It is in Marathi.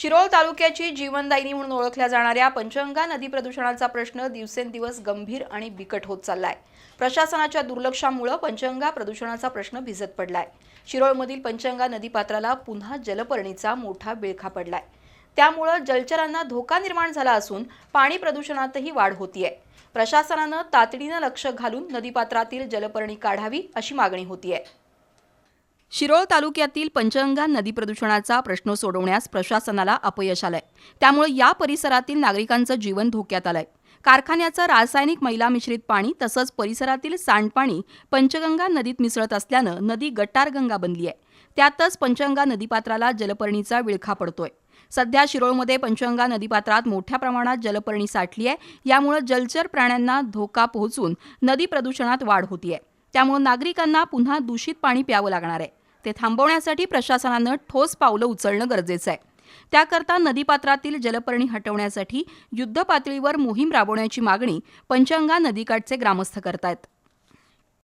शिरोळ तालुक्याची जीवनदायिनी म्हणून ओळखल्या जाणाऱ्या पंचगंगा नदी प्रदूषणाचा प्रश्न दिवसेंदिवस गंभीर आणि बिकट होत चाललाय. प्रशासनाच्या दुर्लक्षामुळे पंचगंगा प्रदूषणाचा प्रश्न भिजत पडलाय. शिरोळमधील पंचगंगा नदीपात्राला पुन्हा जलपर्णीचा मोठा बिळखा पडलाय. त्यामुळं जलचरांना धोका निर्माण झाला असून पाणी प्रदूषणातही वाढ होतीये. प्रशासनानं तातडीनं लक्ष घालून नदीपात्रातील जलपर्णी काढावी अशी मागणी होतीये. शिरोळ तालुक्यातील पंचगंगा नदी प्रदूषणाचा प्रश्न सोडवण्यास प्रशासनाला अपयश आलंय. त्यामुळे या परिसरातील नागरिकांचं जीवन धोक्यात आलंय. कारखान्याचं रासायनिक मैला मिश्रित पाणी तसंच परिसरातील सांडपाणी पंचगंगा नदीत मिसळत असल्यानं नदी गटारगंगा बनली आहे. त्यातच पंचगंगा नदीपात्राला जलपर्णीचा विळखा पडतोय. सध्या शिरोळमध्ये पंचगंगा नदीपात्रात मोठ्या प्रमाणात जलपर्णी साठली आहे. यामुळे जलचर प्राण्यांना धोका पोहोचून नदी प्रदूषणात वाढ होतीये. त्यामुळे नागरिकांना पुन्हा दूषित पाणी प्यावं लागणार आहे. ते थांबवण्यासाठी प्रशासनानं ठोस पावलं उचलणं गरजेचं आहे. त्याकरता नदीपात्रातील जलपर्णी हटवण्यासाठी युद्धपातळीवर मोहीम राबवण्याची मागणी पंचांगा नदीकाठचे ग्रामस्थ करतायत.